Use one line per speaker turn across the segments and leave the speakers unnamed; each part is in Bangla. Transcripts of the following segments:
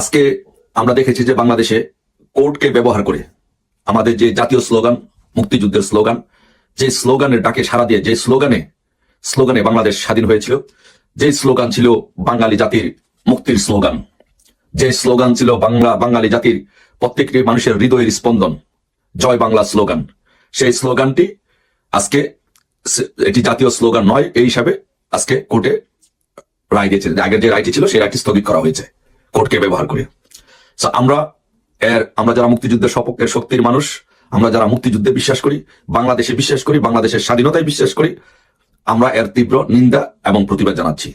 আজকে আমরা দেখেছি যে বাংলাদেশে কোর্টকে ব্যবহার করে আমাদের যে জাতীয় স্লোগান, মুক্তিযুদ্ধের স্লোগান, যে স্লোগানের ডাকে সাড়া দিয়ে, যে স্লোগানে স্লোগানে বাংলাদেশ স্বাধীন হয়েছিল, যে স্লোগান ছিল বাঙালি জাতির মুক্তির স্লোগান, যে স্লোগান ছিল বাংলা, বাঙালি জাতির প্রত্যেকটি মানুষের হৃদয়ের স্পন্দন, জয় বাংলা স্লোগান। সেই স্লোগানটি আজকে এটি জাতীয় স্লোগান নয়, এই হিসাবে আজকে কোর্টে রায় দিয়েছে আগের যে রায়টি ছিল, সেই রায়টি স্থগিত করা হয়েছে। কোর্টকে ব্যবহার করে। আমরা এর, আমরা যারা মুক্তিযুদ্ধের সপক্ষের শক্তির মানুষ, আমরা যারা মুক্তিযুদ্ধে বিশ্বাস করি, বাংলাদেশে বিশ্বাস করি, বাংলাদেশের স্বাধীনতায় বিশ্বাস করি, আমরা এর তীব্র নিন্দা এবং প্রতিবাদ জানাচ্ছি।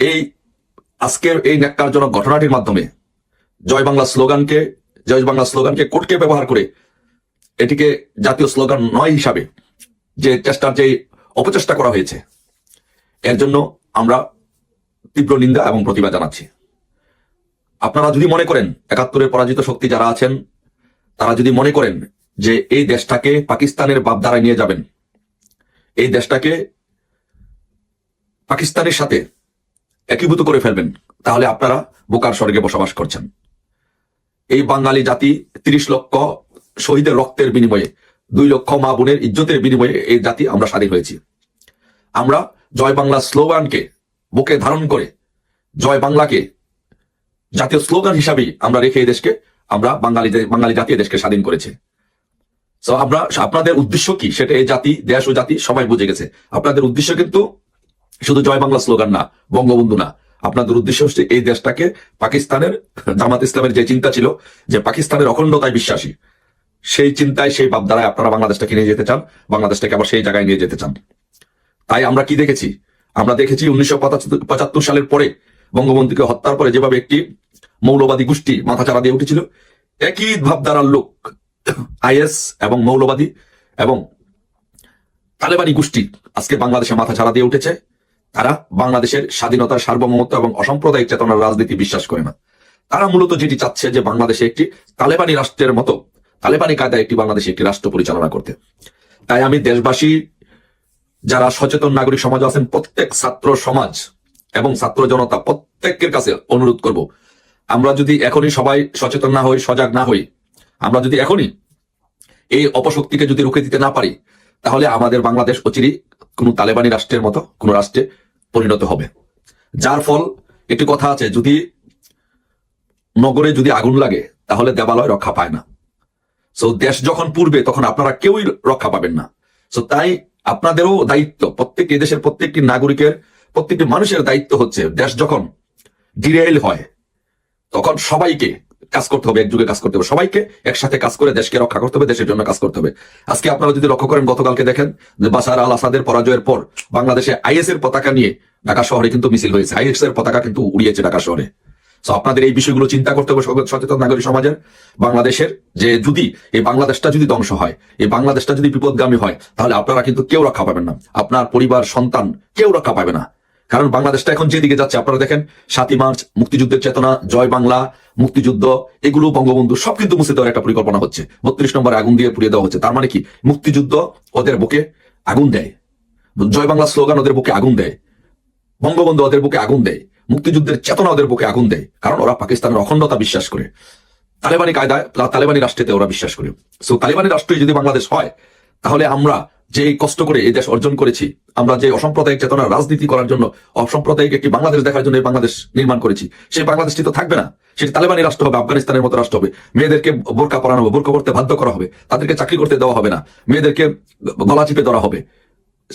এই আজকের এই ন্যাক্কারজনক ঘটনাটির মাধ্যমে জয় বাংলা স্লোগানকে, জয় বাংলা স্লোগানকে কোর্টকে ব্যবহার করে, এটিকে জাতীয় স্লোগান নয় হিসাবে যে চেষ্টার যে অপচেষ্টা করা হয়েছে, এর জন্য আমরা তীব্র নিন্দা এবং প্রতিবাদ জানাচ্ছি। আপনারা যদি মনে করেন, একাত্তরের পরাজিত শক্তি যারা আছেন, তারা যদি মনে করেন যে এই দেশটাকে পাকিস্তানের বাপধারায় নিয়ে যাবেন, এই দেশটাকে পাকিস্তানের সাথে একীভূত করে ফেলবেন, তাহলে আপনারা বোকার স্বর্গে বসবাস করছেন। এই বাঙালি জাতি তিরিশ লক্ষ শহীদের রক্তের বিনিময়ে, দুই লক্ষ মা বোনের ইজ্জতের বিনিময়ে এই জাতি আমরা স্বাধীন হয়েছি। আমরা জয় বাংলা স্লোগানকে, বুকে ধারণ করে জয় বাংলাকে জাতীয় স্লোগান হিসাবেই আমরা রেখে এই দেশকে, আমরা বাঙালি বাঙালি জাতি দেশকে স্বাধীন করেছে। তো আমরা আপনাদের উদ্দেশ্য কি? সেটা এই জাতি, দেশ ও জাতি সবাই বুঝে গেছে। আপনাদের উদ্দেশ্য কিন্তু শুধু জয় বাংলা স্লোগান না, বঙ্গবন্ধু না। আপনাদের উদ্দেশ্য হচ্ছে এই দেশটাকে পাকিস্তানের, জামাত ইসলামের যে চিন্তা ছিল, যে পাকিস্তানের অখণ্ডতায় বিশ্বাসী, সেই চিন্তায়, সেই ভাবধারায় আপনারা বাংলাদেশটাকে নিয়ে যেতে চান, বাংলাদেশটাকে আবার সেই জায়গায় নিয়ে যেতে চান। তাই আমরা কি দেখেছি? আমরা দেখেছি উনিশশো পঁচাত্তর সালের পরে বঙ্গবন্ধুকে হত্যার পরে যেভাবে একটি মৌলবাদী গোষ্ঠী মাথাচাড়া দিয়ে উঠেছিল। একই ভাবধারার লোক আইএস এবং মৌলবাদী এবং তালেবানি গোষ্ঠী আজকে বাংলাদেশে মাথা ছাড়া দিয়ে উঠেছে। তারা বাংলাদেশের স্বাধীনতার সার্বভৌমত্ব এবং অসাম্প্রদায়িক চেতনার রাজনীতি বিশ্বাস করে না। তারা মূলত যেটি চাচ্ছে যে বাংলাদেশে একটি তালেবানি রাষ্ট্রের মতো, তালেবানি কায়দায় একটি বাংলাদেশে একটি রাষ্ট্র পরিচালনা করতে। তাই আমি দেশবাসী, যারা সচেতন নাগরিক সমাজ আছেন, প্রত্যেক ছাত্র সমাজ এবং ছাত্র জনতা প্রত্যেকের কাছে অনুরোধ করব আমরা যদি এখনই সবাই সচেতন না হই, সজাগ না হই, আমরা যদি এখনই এই অপশক্তিকে যদি রুখে দিতে না পারি, তাহলে আমাদের বাংলাদেশ অচিরই কোন তালেবানি রাষ্ট্রের মতো কোন রাষ্ট্রে পরিণত হবে। যার ফল, একটি কথা আছে, যদি নগরে যদি আগুন লাগে, তাহলে দেবালয় রক্ষা পায় না। সো দেশ যখন পূর্বে তখন আপনারা কেউই রক্ষা পাবেন না। সো তাই আপনাদেরও দায়িত্ব প্রত্যেক দেশের প্রত্যেকটি নাগরিকের, প্রত্যেকটি মানুষের দায়িত্ব হচ্ছে, দেশ যখন ডিরেল হয় তখন সবাইকে কাজ করতে হবে, একযুগে কাজ করতে হবে। সবাইকে একসাথে কাজ করে দেশকে রক্ষা করতে হবে, দেশের জন্য কাজ করতে হবে। আজকে আপনারা যদি লক্ষ্য করেন, গতকালকে দেখেন যে বাসার আল আসাদের পরাজয়ের পর বাংলাদেশে আইএস এর পতাকা নিয়ে ঢাকা শহরে কিন্তু মিছিল হয়েছে। আইএস এর পতাকা কিন্তু উড়িয়েছে ঢাকা শহরে। আপনাদের এই বিষয়গুলো চিন্তা করতে হবে সচেতন নাগরিক সমাজের। বাংলাদেশের যে যদি এই বাংলাদেশটা যদি ধ্বংস হয়, এই বাংলাদেশটা যদি বিপদগামী হয়, তাহলে আপনারা কিন্তু কেউ রক্ষা পাবেন না। আপনার পরিবার, সন্তান কেউ রক্ষা পাবে না। কারণ বাংলাদেশটা এখন যেদিকে যাচ্ছে, আপনারা দেখেন, সাতই মার্চ, মুক্তিযুদ্ধের চেতনা, জয় বাংলা, মুক্তিযুদ্ধ, এগুলো বঙ্গবন্ধু, সব কিন্তু মুছে দেওয়ার একটা পরিকল্পনা হচ্ছে। বত্রিশ নম্বরে আগুন দিয়ে পুড়িয়ে দেওয়া হচ্ছে। তার মানে কি? মুক্তিযুদ্ধ ওদের বুকে আগুন দেয়। জয় বাংলা স্লোগান ওদের বুকে আগুন দেয়। বঙ্গবন্ধু ওদের বুকে আগুন দেয়। মুক্তিযুদ্ধের চেতনা ওদের বুকে আগুন দেয়। কারণ ওরা পাকিস্তানের অখণ্ডতা বিশ্বাস করে। তালেবানি কায়দায়, তালেবানি রাষ্ট্রেতে ওরা বিশ্বাস করে। সো তালেবানি রাষ্ট্রই যদি বাংলাদেশ হয়, তাহলে আমরা যে কষ্ট করে এই দেশ অর্জন করেছি আমরা যে অসাম্প্রদায়িক চেতনার রাজনীতি করার জন্য অসাম্প্রদায়িক একটি বাংলাদেশ দেখার জন্য বাংলাদেশ নির্মাণ করেছি সেই বাংলাদেশটি তো থাকবে না। সেটি তালেবানি রাষ্ট্র হবে আফগানিস্তানের মতো রাষ্ট্র হবে। মেয়েদেরকে বোরকা পরানো হবে বোরকা করতে বাধ্য করা হবে। তাদেরকে চাকরি করতে দেওয়া হবে না। মেয়েদেরকে গলা চিপে ধরা হবে।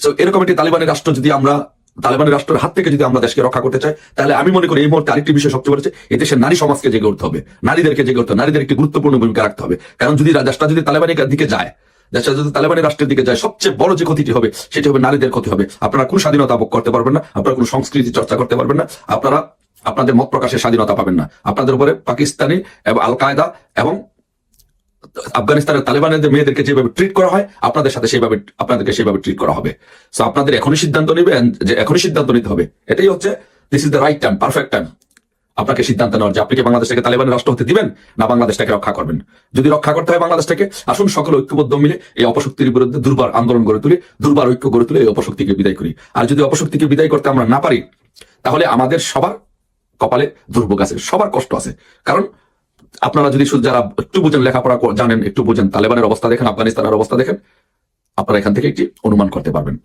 So, এরকম একটি তালিবানি রাষ্ট্র যদি আমরা তালেবানের রাষ্ট্রের হাত থেকে যদি আমরা দেশকে রক্ষা করতে চাই তাহলে আমি মনে করি এই মুহূর্তে আরেকটি বিষয় সবচেয়ে হচ্ছে এই দেশের নারী সমাজকে জেগে উঠতে হবে। নারীদেরকে জেগে উঠতে হবে। নারীদের একটি গুরুত্বপূর্ণ ভূমিকা রাখতে হবে। কারণ যদি রা- দেশটা যদি তালেবানের দিকে যায় দেশটা যদি তালেবানি রাষ্ট্রের দিকে যায়, সবচেয়ে বড় যে ক্ষতিটি হবে, সেটি হবে নারীদের ক্ষতি হবে। আপনারা কোনো স্বাধীনতা ভোগ করতে পারবেন না, আপনারা কোনো সংস্কৃতি চর্চা করতে পারবেন না, আপনারা আপনাদের মত প্রকাশের স্বাধীনতা পাবেন না। আপনাদের উপরে পাকিস্তানি এবং আল কায়দা এবং আফগানিস্তানের তালেবানের মেয়েদেরকে যেভাবে ট্রিট করা হয়, আপনাদের সাথে সেইভাবে, আপনাদেরকে সেইভাবে ট্রিট করা হবে। সো আপনাদের এখনই সিদ্ধান্ত নেবেন যে এখনই সিদ্ধান্ত নিতে হবে। এটাই হচ্ছে this is the right time perfect time আপনাকে সিদ্ধান্ত নেওয়ার যে আপনি কি বাংলাদেশটাকে তালেবানের রাষ্ট্র হতে দিবেন, না বাংলাদেশটাকে রক্ষা করবেন? যদি রক্ষা করতে হয় বাংলাদেশটাকে, আসুন সকল ঐক্যবদ্ধ মিলে এই অপশক্তির বিরুদ্ধে দুর্বার আন্দোলন গড়ে তুলি, দুর্বার ঐক্য গড়ে তুলে এই অপশক্তিকে বিদায় করি। আর যদি অপশক্তিকে বিদায় করতে আমরা না পারি, তাহলে আমাদের সবার কপালে দুর্ভোগ আছে, সবার কষ্ট আছে। কারণ আপনারা যদি যারা একটু বুঝেন, লেখাপড়া জানেন, একটু বুঝেন, তালেবানের অবস্থা দেখেন, আফগানিস্তানের অবস্থা দেখেন, আপনারা এখান থেকে একটি অনুমান করতে পারবেন।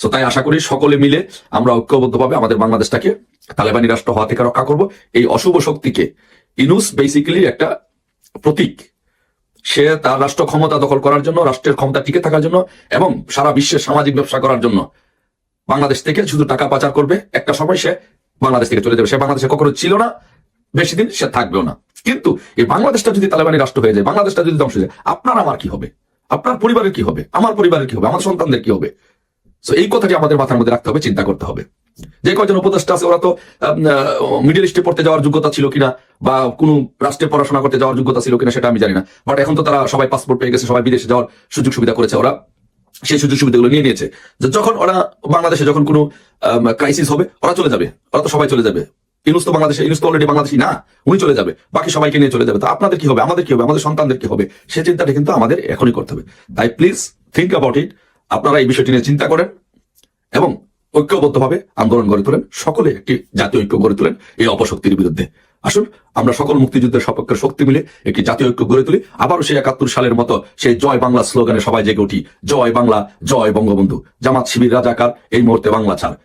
সো তাই আশা করি সকলে মিলে আমরা ঐক্যবদ্ধভাবে আমাদের বাংলাদেশটাকে তালেবানি রাষ্ট্র হওয়া থেকে রক্ষা করব। এই অশুভ শক্তিকে ইনুস বেসিক্যালি একটা প্রতীক। সে তার রাষ্ট্র ক্ষমতা দখল করার জন্য, রাষ্ট্রের ক্ষমতা টিকে থাকার জন্য এবং সারা বিশ্বের সামাজিক ব্যবসা করার জন্য বাংলাদেশ থেকে শুধু টাকা পাচার করবে। একটা সময় সে বাংলাদেশ থেকে চলে যাবে। সে বাংলাদেশে কখনো ছিল না, বেশি দিন সে থাকবেও না। কিন্তু এই বাংলাদেশটা যদি তালেবানি রাষ্ট্র হয়ে যায়, বাংলাদেশটা যদি ধ্বংস হয়ে যায়, আপনার আমার কি হবে? আপনার পরিবারের কি হবে? আমার পরিবারের কি হবে? আমার সন্তানদের কি হবে? তো এই কথাটি আমাদের মাথার মধ্যে রাখতে হবে, চিন্তা করতে হবে। যে কয়জন উপদেষ্টা আছে, ওরা তো মিডিল ইস্টে পড়তে যাওয়ার যোগ্যতা ছিল কিনা, বা কোনো রাষ্ট্রে পড়াশোনা করতে যাওয়ার যোগ্যতা ছিল কিনা, সেটা আমি জানি না। বাট এখন তো তারা সবাই পাসপোর্ট পেয়ে গেছে, সবাই বিদেশে যাওয়ার সুযোগ সুবিধা করেছে ওরা। সেই সুযোগ সুবিধাগুলো নিয়ে নিয়েছে। যখন ওরা বাংলাদেশে যখন কোনো ক্রাইসিস হবে, ওরা চলে যাবে। ওরা তো সবাই চলে যাবে। ইনুস তো বাংলাদেশে, ইনুস তো অলরেডি বাংলাদেশি না, উনি চলে যাবে। বাকি সবাইকে নিয়ে চলে যাবে। তো আপনাদের কি হবে? আমাদের কি হবে? আমাদের সন্তানদের কি হবে? সে চিন্তাটা কিন্তু আমাদের এখনই করতে হবে। তাই প্লিজ থিঙ্ক অ্যাবাউট ইট আপনারা এই বিষয়টি নিয়ে চিন্তা করেন এবং ঐক্যবদ্ধভাবে আন্দোলন গড়ে তোলেন। সকলে একটি জাতীয় ঐক্য গড়ে তোলেন এই অপশক্তির বিরুদ্ধে। আসুন, আমরা সকল মুক্তিযুদ্ধের সপক্ষের শক্তি মিলে একটি জাতীয় ঐক্য গড়ে তুলি। আবারও সেই একাত্তর সালের মতো সেই জয় বাংলা স্লোগানে সবাই জেগে উঠি, জয় বাংলা, জয় বঙ্গবন্ধু। জামাত শিবির রাজাকার, এই মুহূর্তে বাংলা ছাড়।